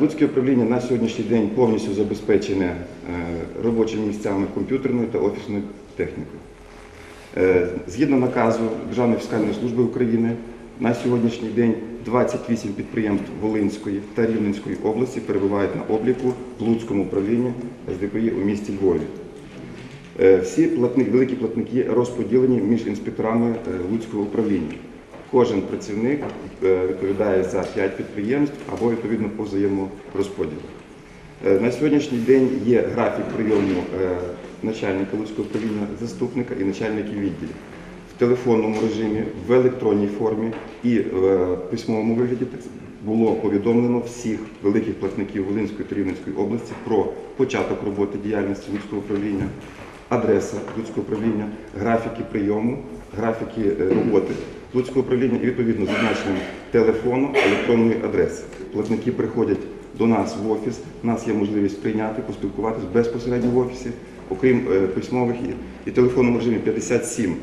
Луцьке управління на сьогоднішній день повністю забезпечене е, робочими місцями комп'ютерною та офісною технікою. Е, Згідно наказу Державної фіскальної служби України, на сьогоднішній день 28 підприємств Волинської та Рівненської області перебувають на обліку в Луцькому управлінні СДПІ у місті Львові. Е, Всі платники, великі платники розподілені між інспекторами Луцького управління. Кожен працівник е, відповідає за 5 підприємств або відповідно по взаєморозподілу. Е, На сьогоднішній день є графік прийому е, начальника Луцького управління, заступника і начальників відділів в телефонному режимі, в електронній формі і в письмовому вигляді було повідомлено всіх великих платників Волинської та Рівненської області про початок роботи діяльності Луцького управління, адреса Луцького управління, графіки прийому, графіки роботи Луцького управління і відповідно зазначенням телефону, електронної адреси. Платники приходять до нас в офіс. У нас є можливість прийняти, поспілкуватися безпосередньо в офісі, окрім е, письмових і, телефонному режимі 57.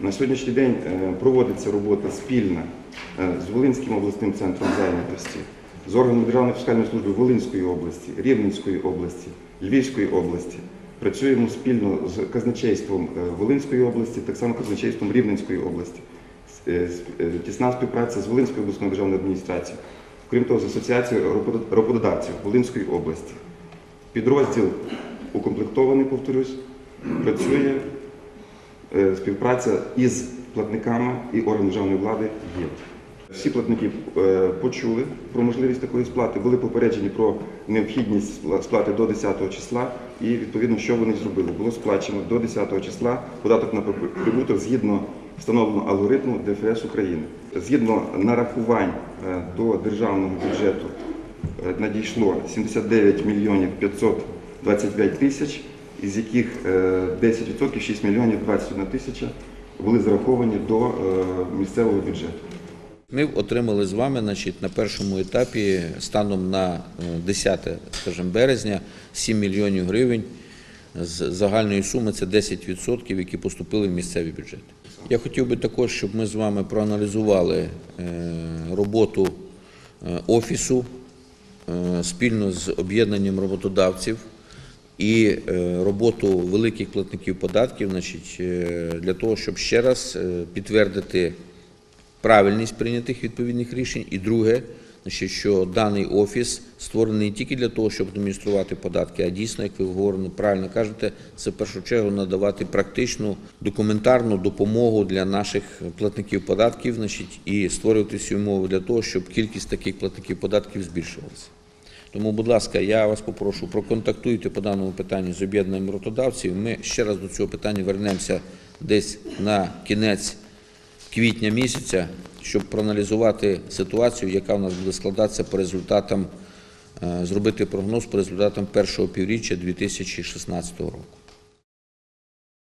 На сьогоднішній день е, проводиться робота спільна е, з Волинським обласним центром зайнятості, з органами Державної фіскальної служби Волинської області, Рівненської області, Львівської області. Працюємо спільно з казначейством Волинської області, так само казначейством Рівненської області. Е, е, Тісна співпраця з Волинською обласною державною адміністрацією, крім того, з Асоціацією роботодавців Волинської області. Підрозділ укомплектований, повторюсь, працює Е, співпраця із платниками і органами державної влади є. Всі платники почули про можливість такої сплати, були попереджені про необхідність спла- сплати до 10 числа і відповідно, що вони зробили. Було сплачено до 10 числа податок на прибуток згідно встановленого алгоритму ДФС України. Згідно нарахувань е, до державного бюджету е, надійшло 79 мільйонів 525 тисяч, із яких е, 10% 6 мільйонів 21 тисяча були зараховані до е, місцевого бюджету. Ми отримали з вами значить, на першому етапі станом на е, 10 скажімо, березня 7 мільйонів гривень з загальної суми це 10%, які поступили в місцеві бюджети. Я хотів би також, щоб ми з вами проаналізували е, роботу е, офісу е, спільно з об'єднанням роботодавців і роботу великих платників податків, значить, для того, щоб ще раз підтвердити правильність прийнятих відповідних рішень. І друге, що даний офіс створений не тільки для того, щоб адмініструвати податки, а дійсно, як ви говорили, правильно кажете, це в першу чергу надавати практичну документарну допомогу для наших платників податків, значить, і створювати всі умови для того, щоб кількість таких платників податків збільшувалася. Тому, будь ласка, я вас попрошу, проконтактуйте по даному питанню з об'єднанням роботодавців. Ми ще раз до цього питання вернемося десь на кінець квітня місяця, щоб проаналізувати ситуацію, яка в нас буде складатися по результатам, е, зробити прогноз по результатам першого півріччя 2016 року.